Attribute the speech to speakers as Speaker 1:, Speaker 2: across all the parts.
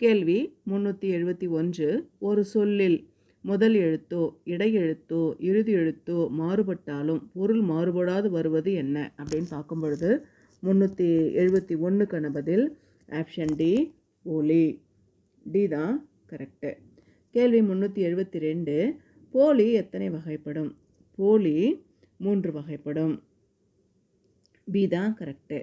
Speaker 1: கேள்வி முன்னூற்றி எழுபத்தி ஒன்று. ஒரு சொல்லில் முதல் எழுத்தோ இடை எழுத்தோ இறுதி எழுத்தோ மாறுபட்டாலும் பொருள் மாறுபடாது வருவது என்ன? அப்படின்னு பார்க்கும் பொழுது முந்நூற்றி எழுபத்தி ஒன்றுக்கான பதில் ஆப்ஷன் டி போலி டி தான் கரெக்டு கேள்வி முந்நூற்றி எழுபத்தி ரெண்டு. போலி எத்தனை வகைப்படும்? போலி மூன்று வகைப்படும். பி தான் கரெக்டு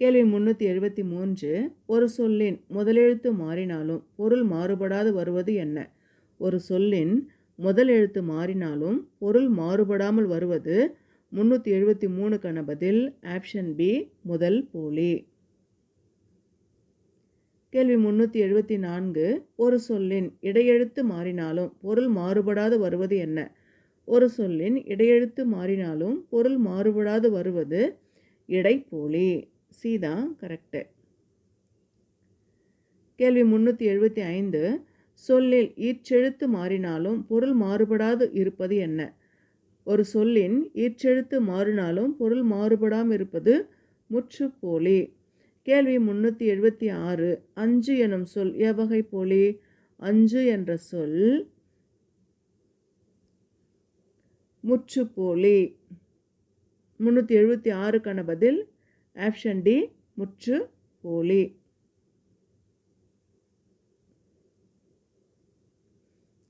Speaker 1: கேள்வி முன்னூற்றி எழுபத்தி மூன்று. ஒரு சொல்லின் முதலெழுத்து மாறினாலும் பொருள் மாறுபடாது வருவது என்ன? ஒரு சொல்லின் முதல் எழுத்து மாறினாலும் பொருள் மாறுபடாமல் வருவது முந்நூற்றி எழுபத்தி மூணுக்கான பதில் ஆப்ஷன் பி முதல் போலி. கேள்வி முந்நூற்றி எழுபத்தி நான்கு. ஒரு சொல்லின் இடையெழுத்து மாறினாலும் பொருள் மாறுபடாது வருவது என்ன? ஒரு சொல்லின் இடையெழுத்து மாறினாலும் பொருள் மாறுபடாது வருவது இடைப்போலி. சி தான் கரெக்டு கேள்வி முந்நூற்றி எழுபத்தி ஐந்து. சொல்லில் ஈற்றெழுத்து மாறினாலும் பொருள் மாறுபடாது இருப்பது என்ன? ஒரு சொல்லின் ஈற்றெழுத்து மாறினாலும் பொருள் மாறுபடாமல் இருப்பது முற்றுப்போலி. கேள்வி முந்நூற்றி எழுபத்தி ஆறு. அஞ்சு எனும் சொல் எவ்வகை போலி? அஞ்சு என்ற சொல் முற்றுப்போலி. முந்நூற்றி எழுபத்தி ஆறுக்கான பதில் ஆப்ஷன் டி முற்று போலி.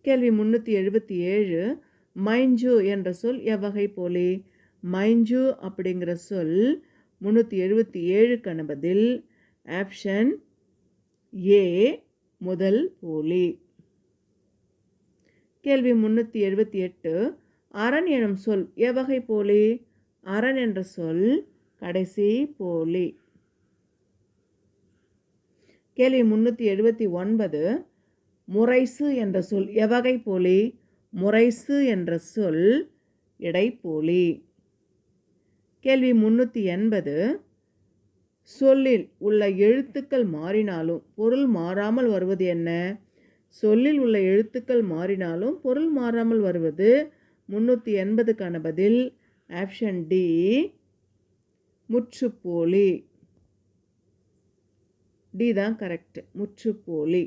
Speaker 1: கேள்வி முந்நூற்றி எழுபத்தி ஏழு மைஞ்சு என்ற சொல் எவ்வகை போலி? மைஞ்சு அப்படிங்கிற சொல் முந்நூற்றி எழுபத்தி ஏழு கணபதில் ஆப்ஷன் ஏ முதல் போலி. கேள்வி முந்நூற்றி எழுபத்தி எட்டு அரண் எனும் சொல் எவ்வகை போலி? அரண் என்ற சொல் கடைசி போலி. கேள்வி முந்நூற்றி எழுபத்தி ஒன்பது. முறைசு என்ற சொல் எவகை போலி? முறைசு என்ற சொல் இடைப்போலி. கேள்வி முன்னூற்றி எண்பது. சொல்லில் உள்ள எழுத்துக்கள் மாறினாலும் பொருள் மாறாமல் வருவது என்ன? சொல்லில் உள்ள எழுத்துக்கள் மாறினாலும் பொருள் மாறாமல் வருவது முந்நூற்றி எண்பதுக்கான பதில் ஆப்ஷன் டி முற்றுப்போலி. டி தான் கரெக்ட் முற்றுப்போலி.